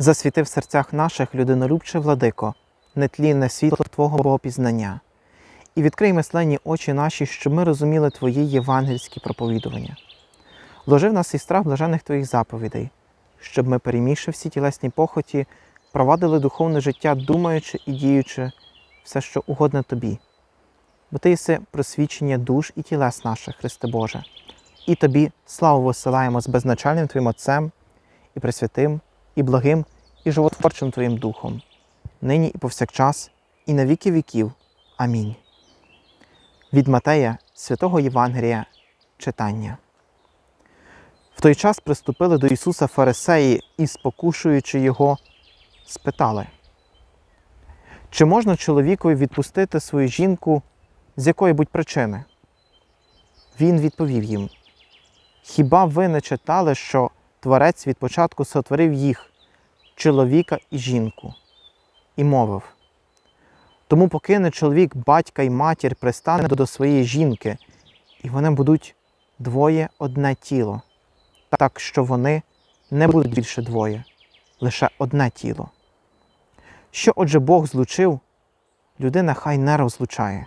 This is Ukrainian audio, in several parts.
Засвіти в серцях наших, людинолюбче владико, нетлінне світло Твого Богопізнання, і відкрий мисленні очі наші, щоб ми розуміли Твої євангельські проповідування. Вложи в нас і страх блажених Твоїх заповідей, щоб ми, перемігши всі тілесні похоті, провадили духовне життя, думаючи і діючи все, що угодне Тобі. Бо Ти єси просвічення душ і тілес наших, Христе Боже, і Тобі славу висилаємо з безначальним Твоїм Отцем і Пресвятим, і благим, і животворчим Твоїм Духом, нині і повсякчас, і на віки віків. Амінь. Від Матея, святого Євангелія, читання. В той час приступили до Ісуса Фарисеї і, спокушуючи Його, спитали, чи можна чоловікові відпустити свою жінку з якої-будь причини? Він відповів їм: Хіба ви не читали, що Творець від початку сотворив їх, чоловіка і жінку, і мовив: Тому покине чоловік батька і матір, пристане до своєї жінки, і вони будуть двоє одне тіло, так що вони не будуть більше двоє, лише одне тіло. Що отже Бог злучив, людина хай не розлучає.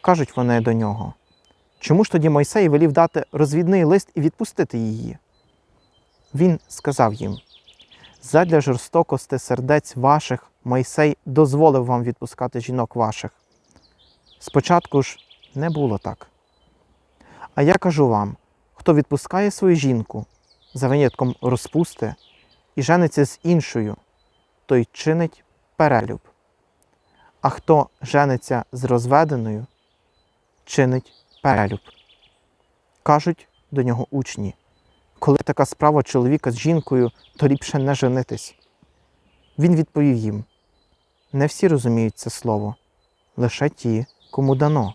Кажуть вони до нього. Чому ж тоді Мойсей велів дати розвідний лист і відпустити її? Він сказав їм: задля жорстокости сердець ваших Мойсей дозволив вам відпускати жінок ваших. Спочатку ж не було так. А я кажу вам: хто відпускає свою жінку за винятком розпусти і жениться з іншою, той чинить перелюб. А хто жениться з розведеною, чинить перелюб. Кажуть до нього учні, коли така справа чоловіка з жінкою, то ліпше не женитись. Він відповів їм: не всі розуміють це слово, лише ті, кому дано.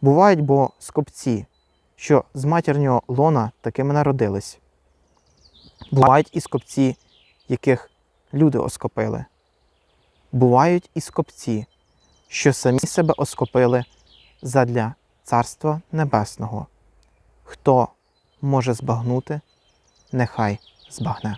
Бувають бо скопці, що з матірнього лона такими народились. Бувають і скопці, яких люди оскопили. Бувають і скопці, що самі себе оскопили задля Царства Небесного. Хто може збагнути, нехай збагне.